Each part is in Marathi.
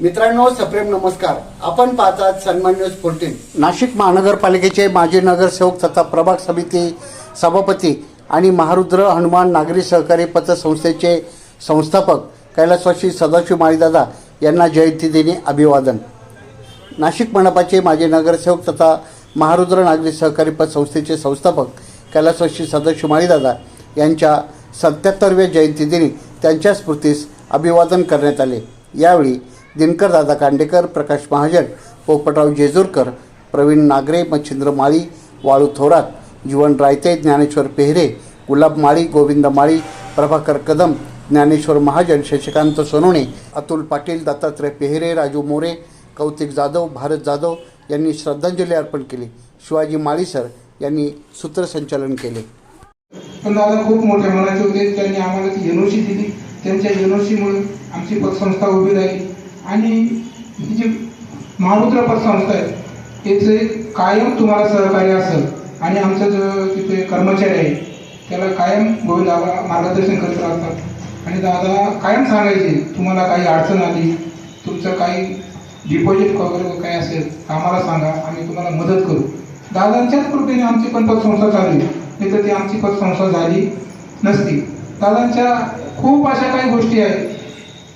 मित्रांनो सप्रेम नमस्कार. आपण पाहतात सन्मान न्यूज फोर्टीन नाशिक महानगरपालिकेचे माजी नगरसेवक तथा प्रभाग समिती सभापती आणि महारुद्र हनुमान नागरी सहकारी पतसंस्थेचे संस्थापक कैलासवासी सदाशिव माळीदादा यांना जयंतीदिनी अभिवादन. नाशिक मनपाचे माजी नगरसेवक तथा महारुद्र नागरी सहकारी पतसंस्थेचे संस्थापक कैलासवासी सदाशिव माळीदादा यांच्या सत्याहत्तरव्या जयंतीदिनी त्यांच्या स्मृतीस अभिवादन करण्यात आले. यावेळी दिनकर दादा कांडेकर प्रकाश महाजन पोपटराव जेजूरकर प्रवीण नागरे मच्छिंद्र माळी वाळू थोरात जीवन रायते ज्ञानेश्वर पेहरे गुलाब माळी गोविंद माळी प्रभाकर कदम ज्ञानेश्वर महाजन शशिकांत सोनवणे अतुल पाटील दत्तात्रय पेहरे राजू मोरे कौतिक जाधव भारत जाधव यांनी श्रद्धांजली अर्पण केली. शिवाजी माळीसर यांनी सूत्रसंचालन केले. पण दादा खूप मोठ्या मनाचे होते त्यांनी आम्हाला ती एनओसी दिली. त्यांच्या एनओसीमुळे आमची पतसंस्था उभी राहिली. आणि ही जी महारुद्र संस्था आहे त्याचं कायम तुम्हाला सहकार्य असेल. आणि आमचा जो तिथे कर्मचारी आहे त्याला कायम गोविंद मार्गदर्शन करत राहतात. आणि दादा कायम सांगायचे तुम्हाला काही अडचण आली तुमचं काही डिपॉझिट वगैरे काय असेल तर आम्हाला सांगा आम्ही तुम्हाला मदत करू. दादांच्याच कृपेने आमची पण पतसंस्था चालली नाही तर ती आमची पतसंस्था झाली नसती. दादांच्या खूप अशा काही गोष्टी आहेत.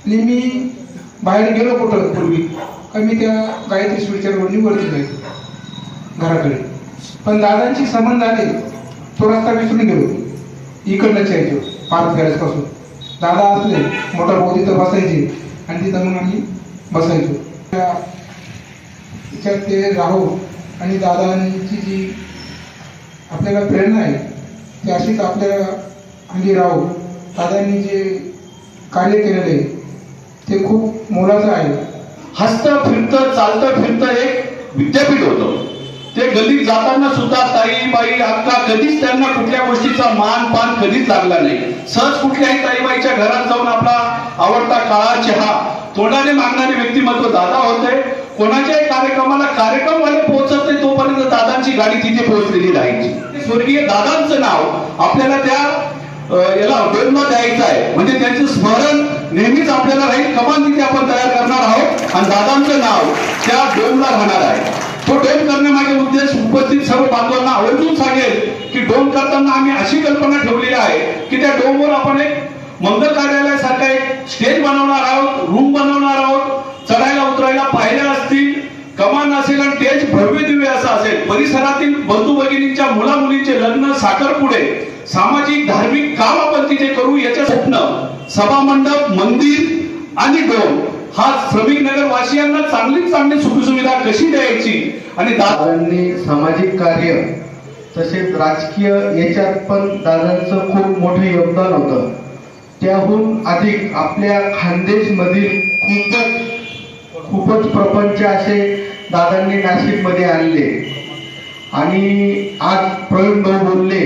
नेहमी बाहेर गेलो कुठं पूर्वी? का मी त्या गायत्री स्वीटच्या रोडनी वरती जायचो घराकडे. पण दादांची संबंध आले तो रस्ता विसरून गेलो. इकडनंच यायचो पार्क गॅरेजपासून. दादा असले मोटर भाऊ तिथं बसायचे. आणि तिथं मग आम्ही बसायचो. त्या ते राहू. आणि दादांची जी आपल्याला प्रेरणा आहे ती अशीच आपल्या अंगी राहू. दादांनी जे कार्य केलेलं आहे ते खूप मोलाचं आहे. हसतं फिरतं चालतं फिरतं एक विद्यापीठ होतं. ते गल्लीत जाताना सुद्धा ताईबाई अक्का कधीच त्यांना कुठल्या गोष्टीचा मान पान कधीच लागला नाही. सहज कुठल्याही ताईबाईच्या घरात जाऊन आपला आवडता काळा चहा तोंडाने मागणारे व्यक्तिमत्व दादा होते. कोणाच्याही कार्यक्रमाला कार्यक्रमवाले पोहोचत नाही तोपर्यंत दादांची गाडी तिथे पोहोचलेली राहायची. स्वर्गीय दादांचं नाव आपल्याला त्या याला वेळला द्यायचा आहे. म्हणजे त्यांचं स्मरण नेहमीच आपल्याला राहील. कमान तिथे आपण तयार करणार आहोत. आणि दादांचं नाव त्या डोमला राहणार आहे. तो डोम करण्यामागे उद्देश उपस्थित सर्व बांधवांना आवर्जून सांगेल की डोम करताना आम्ही अशी कल्पना ठेवलेली आहे की त्या डोमवर आपण एक मंगल कार्यालयासारखा एक स्टेज बनवणार आहोत रूम बनवणार आहोत चढायला उतरायला पायऱ्या असतील कमान असेल आणि स्टेज भव्य दिव्य असं असेल परिसरातील बंधू भगिनींच्या मुला मुलींचे लग्न साखरपुडे सामाजिक धार्मिक काम आपण तिथे करू याच्या स्वप्न सभा मंडप मंदिर आणि डोम. हा श्रमिक नगर वासियांना चांगलीच चांगली सुखसुविधा कशी द्यायची आणि दादांनी सामाजिक कार्य तसेच राजकीय याच्यात पण दादांचं खूप मोठं योगदान होतं. त्याहून अधिक आपल्या खानदेश मधील खूपच खूपच प्रपंच असे दादांनी नाशिकमध्ये आणले. आणि आज प्रवीण भाऊ बोलले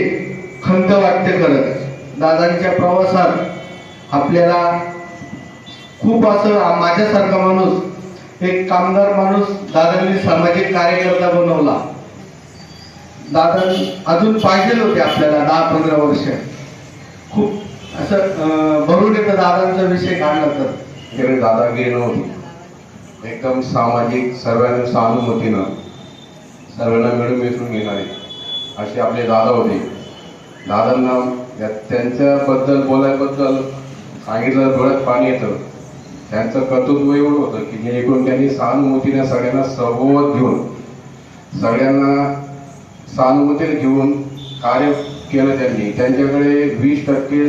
खंत वाटते करत. दादांच्या प्रवासात आपल्याला खूप असं माझ्यासारखा माणूस एक कामगार माणूस दादांनी सामाजिक कार्यकर्ता बनवला. दादा अजून पाहिजे होते आपल्याला दहा पंधरा वर्ष. खूप असं भरून येतं दादांचा विषय काढला तर. गेले दादागिरी नव्हती. एकदम सामाजिक सर्वांना सहानुभूतीनं. सर्वांना मिळून मिसळून घेणारे असे आपले दादा होते. दादांना या- त्यांच्याबद्दल बोलायबद्दल सांगितलं डोळ्यात पाणी येतं. त्यांचं कर्तृत्व एवढं होतं की जेणेकरून त्यांनी सहानुभूतीने सगळ्यांना सोबत घेऊन सगळ्यांना सहानुभूतीने घेऊन कार्य केलं त्यांनी. त्यांच्याकडे वीस टक्के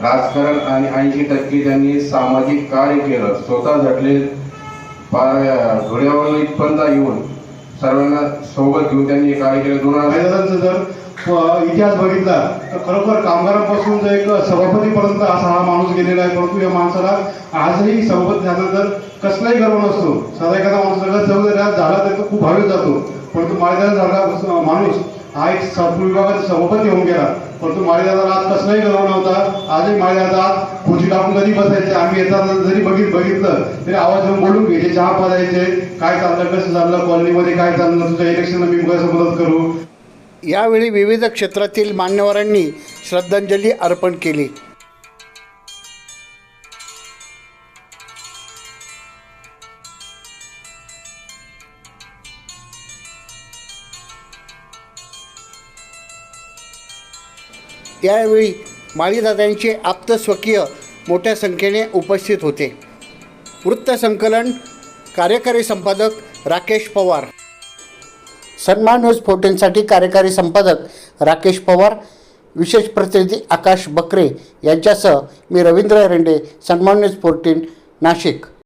राजकारण आणि ऐंशी टक्के त्यांनी सामाजिक कार्य केलं. स्वतः झटले पा- धुळ्यावर इथपर्यंत येऊन सर्वांना सोबत घेऊन त्यांनी कार्य केलं. दोन हजार जर इतिहास बघितला तर खरोखर कामगारांपासून जो एक सभापतीपर्यंत असा हा माणूस गेलेला आहे. परंतु या माणसाला आजही सभापती झाल्यानंतर कसलाही गर्व नसतो साधा एखादा माणूस झाला तर तो खूप भाविक जातो. परंतु माळीदादा झाला माणूस हा एक स- विभागाचा सभापती होऊन गेला. परंतु माळीदादाला आज कसलाही गौरव नव्हता. आजही माळीदादा आज खुर्ची टाकून कधी बसायचे? आम्ही येताना जरी बघित बघितलं तरी आवाज येऊन बोलून घ्यायचे चहा पाजायचे. काय चाललं कसं चाललं कॉलनीमध्ये काय चाललं तुझ्या इलेक्शनला मी कसं मदत करू? यावेळी विविध क्षेत्रातील मान्यवरांनी श्रद्धांजली अर्पण केली. यावेळी माळीदादांचे आप्त स्वकीय मोठ्या संख्येने उपस्थित होते. वृत्तसंकलन कार्यकारी संपादक राकेश पवार. सन्मान न्यूज फोर्टीनसाठी कार्यकारी संपादक राकेश पवार विशेष प्रतिनिधी आकाश बकरे यांच्यासह मी रवींद्र रेंडे सन्मान न्यूज फोर्टीन नाशिक.